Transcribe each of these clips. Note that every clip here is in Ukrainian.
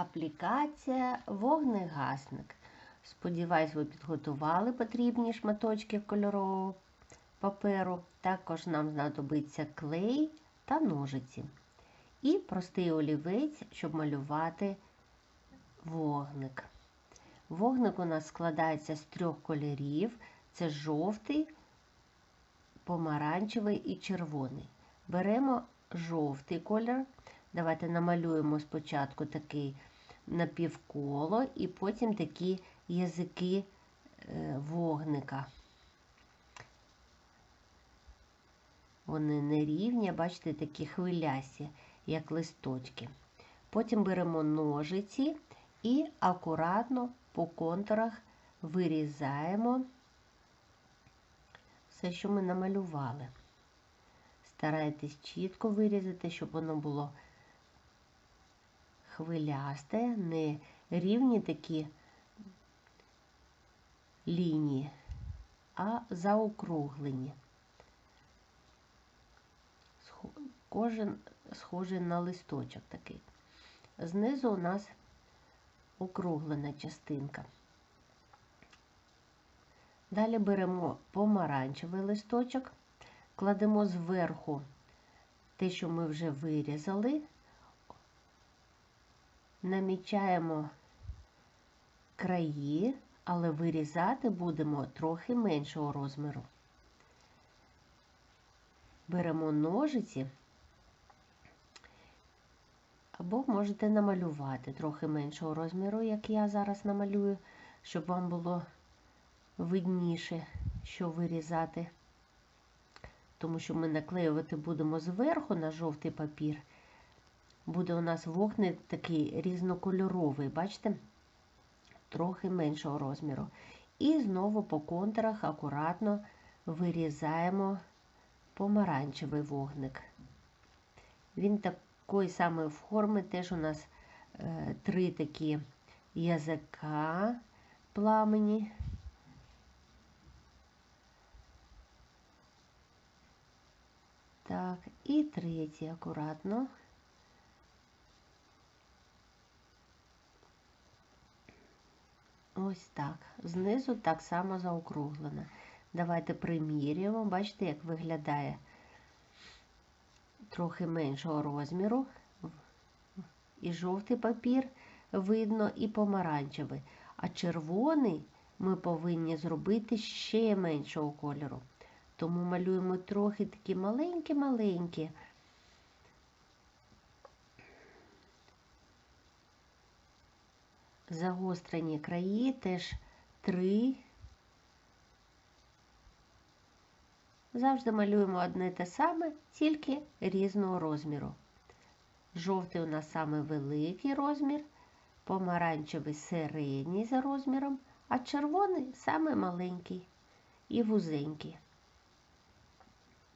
Аплікація вогнегасник. Сподіваюсь, ви підготували потрібні шматочки кольорового паперу. Також нам знадобиться клей та ножиці. І простий олівець, щоб малювати вогник. Вогник у нас складається з трьох кольорів: це жовтий, помаранчевий і червоний. Беремо жовтий колір. Давайте намалюємо спочатку такий напівколо і потім такі язики е, вогника. Вони нерівні, бачите, такі хвилясі, як листочки. Потім беремо ножиці і акуратно по контурах вирізаємо все, що ми намалювали. Старайтесь чітко вирізати, щоб воно було хвилясте, не рівні такі лінії, а заокруглені. Кожен схожий на листочок такий. Знизу у нас округлена частинка. Далі беремо помаранчевий листочок, кладемо зверху те, що ми вже вирізали, намічаємо краї, але вирізати будемо трохи меншого розміру. Беремо ножиці, або можете намалювати трохи меншого розміру, як я зараз намалюю, щоб вам було видніше, що вирізати. Тому що ми наклеювати будемо зверху на жовтий папір. Буде у нас вогник такий різнокольоровий, бачите? Трохи меншого розміру. І знову по контурах акуратно вирізаємо помаранчевий вогник. Він такої самої форми, теж у нас е, три такі язика пламені. Так, і третій акуратно. Ось так. Знизу так само заокруглено. Давайте примірюємо, бачите, як виглядає трохи меншого розміру. І жовтий папір видно, і помаранчевий. А червоний ми повинні зробити ще меншого кольору. Тому малюємо трохи такі маленькі-маленькі. Загострені краї теж три. Завжди малюємо одне те саме, тільки різного розміру. Жовтий у нас саме великий розмір, помаранчевий середній за розміром, а червоний саме маленький і вузенький.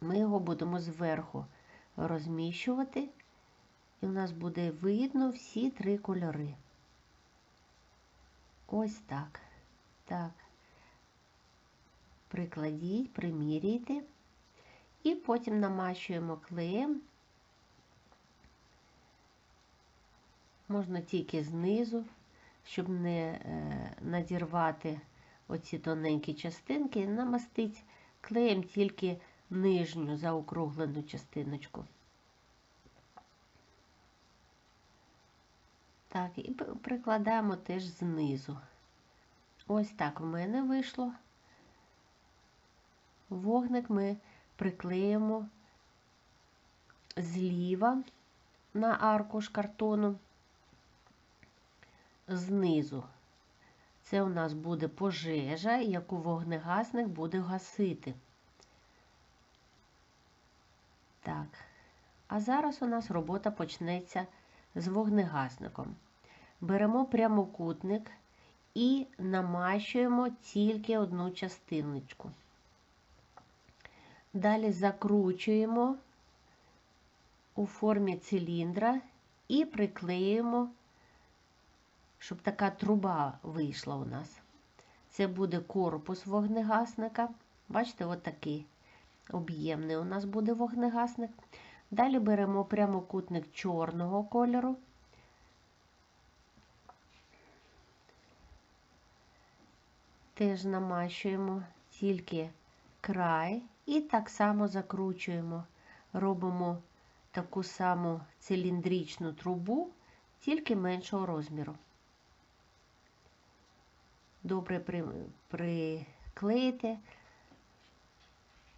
Ми його будемо зверху розміщувати, і у нас буде видно всі три кольори. Ось так. Так. Прикладіть, приміряйте, і потім намащуємо клеєм. Можна тільки знизу, щоб не е, надірвати оці тоненькі частинки, намастить клеєм тільки нижню заокруглену частиночку. Так, і прикладаємо теж знизу. Ось так в мене вийшло. Вогник ми приклеїмо зліва на аркуш картону, знизу. Це у нас буде пожежа, яку вогнегасник буде гасити. Так, а зараз у нас робота почнеться з вогнегасником. Беремо прямокутник і намащуємо тільки одну частиночку. Далі закручуємо у формі циліндра і приклеюємо, щоб така труба вийшла у нас. Це буде корпус вогнегасника. Бачите, отакий об'ємний у нас буде вогнегасник. Далі беремо прямокутник чорного кольору. Теж намащуємо тільки край і так само закручуємо, робимо таку саму циліндричну трубу, тільки меншого розміру. Добре приклеїте,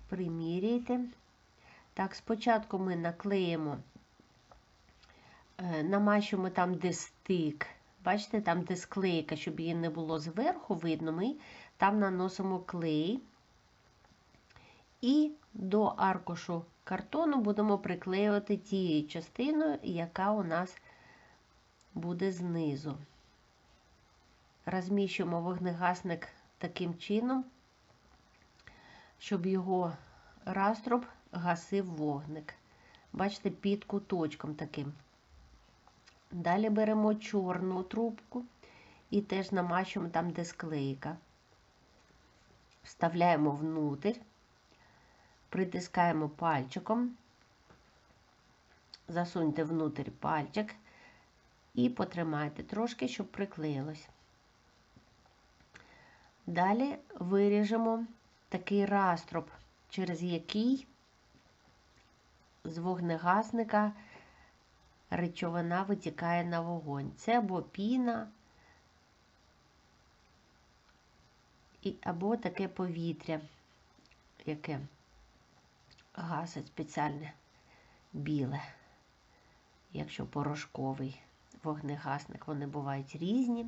приміряйте. Так, спочатку ми наклеїмо, е, намащуємо там, де стик. Бачите, там, де склейка, щоб її не було зверху, видно, ми там наносимо клей. І до аркушу картону будемо приклеювати тією частиною, яка у нас буде знизу. Розміщуємо вогнегасник таким чином, щоб його раструб гасив вогник. Бачите, під куточком таким. Далі беремо чорну трубку і теж намащуємо там, де склейка. Вставляємо внутрь, притискаємо пальчиком, засуньте внутрь пальчик і потримайте трошки, щоб приклеїлось. Далі виріжемо такий раструб, через який з вогнегасника речовина витікає на вогонь. Це або піна, або таке повітря, яке гасить спеціальне біле, якщо порошковий вогнегасник, вони бувають різні.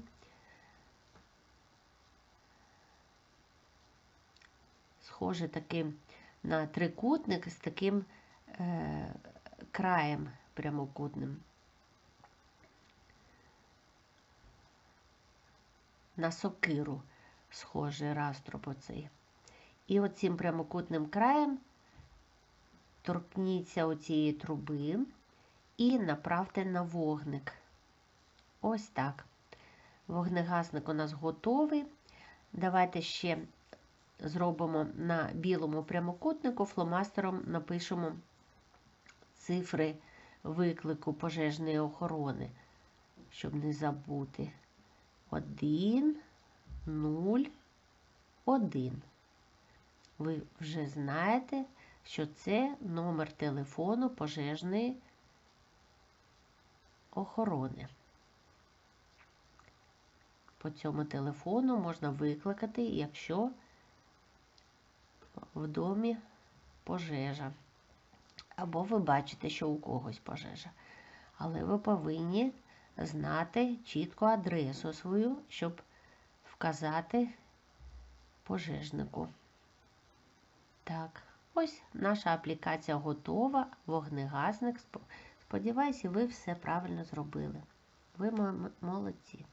Схоже таким на трикутник з таким краєм прямокутним. На сокиру схожий раструб оцей. І оцим прямокутним краєм торкніться оцієї труби і направте на вогник. Ось так. Вогнегасник у нас готовий. Давайте ще зробимо на білому прямокутнику, фломастером напишемо цифри виклику пожежної охорони, щоб не забути. 1, 0, 1. Ви вже знаєте, що це номер телефону пожежної охорони. По цьому телефону можна викликати, якщо в домі пожежа. Або ви бачите, що у когось пожежа. Але ви повинні знати чітко адресу свою, щоб вказати пожежнику. Так, ось наша аплікація готова, вогнегасник. Сподіваюся, ви все правильно зробили. Ви молодці.